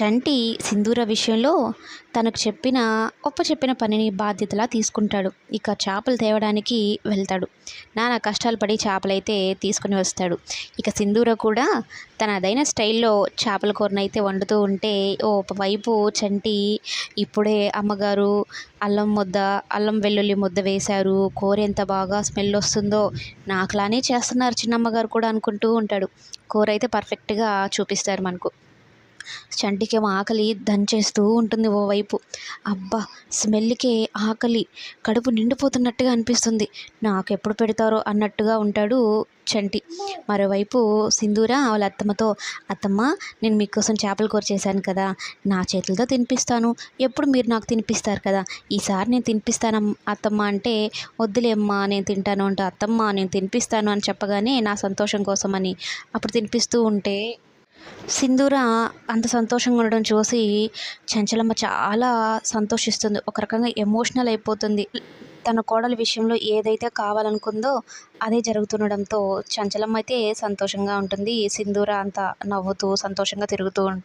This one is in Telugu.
చంటి సింధూర విషయంలో తనకు చెప్పిన ఒప్ప చెప్పిన పనిని బాధ్యతలా తీసుకుంటాడు. ఇక చేపలు తేవడానికి వెళ్తాడు. నానా కష్టాలు పడి చేపలైతే తీసుకుని వస్తాడు. ఇక సింధూర కూడా తన అదైన స్టైల్లో చేపల కూరనైతే వండుతూ ఉంటే ఓ వైపు చంటి ఇప్పుడే అమ్మగారు అల్లం ముద్ద అల్లం వెల్లుల్లి ముద్ద వేశారు. కూర ఎంత బాగా స్మెల్ వస్తుందో నాకులానే చేస్తున్నారు చిన్నమ్మగారు కూడా అనుకుంటూ ఉంటాడు. కూర అయితే పర్ఫెక్ట్గా చూపిస్తారు మనకు. చంటికేమో ఆకలి దంచేస్తూ ఉంటుంది ఓవైపు. అబ్బా స్మెల్కే ఆకలి. కడుపు నిండిపోతున్నట్టుగా అనిపిస్తుంది. నాకు ఎప్పుడు పెడతారో అన్నట్టుగా ఉంటాడు చంటి. మరోవైపు సింధూర వాళ్ళ అత్తమ్మతో అత్తమ్మ నేను మీకోసం చేపల కూర చేశాను కదా. నా చేతులతో తినిపిస్తాను. ఎప్పుడు మీరు నాకు తినిపిస్తారు కదా? ఈసారి నేను తినిపిస్తాను అత్తమ్మ అంటే వద్దులేమ్మా నేను తింటాను అంటే అత్తమ్మ నేను తినిపిస్తాను అని చెప్పగానే నా సంతోషం కోసమని అప్పుడు తినిపిస్తూ ఉంటే సింధూర అంత సంతోషంగా ఉండడం చూసి చంచలమ్మ చాలా సంతోషిస్తుంది. ఒక రకంగా ఎమోషనల్ అయిపోతుంది. తన కోడల విషయంలో ఏదైతే కావాలనుకుందో అదే జరుగుతుండడంతో చంచలమ్మ అయితే సంతోషంగా ఉంటుంది. సింధూర అంత నవ్వుతూ సంతోషంగా తిరుగుతూ ఉంటుంది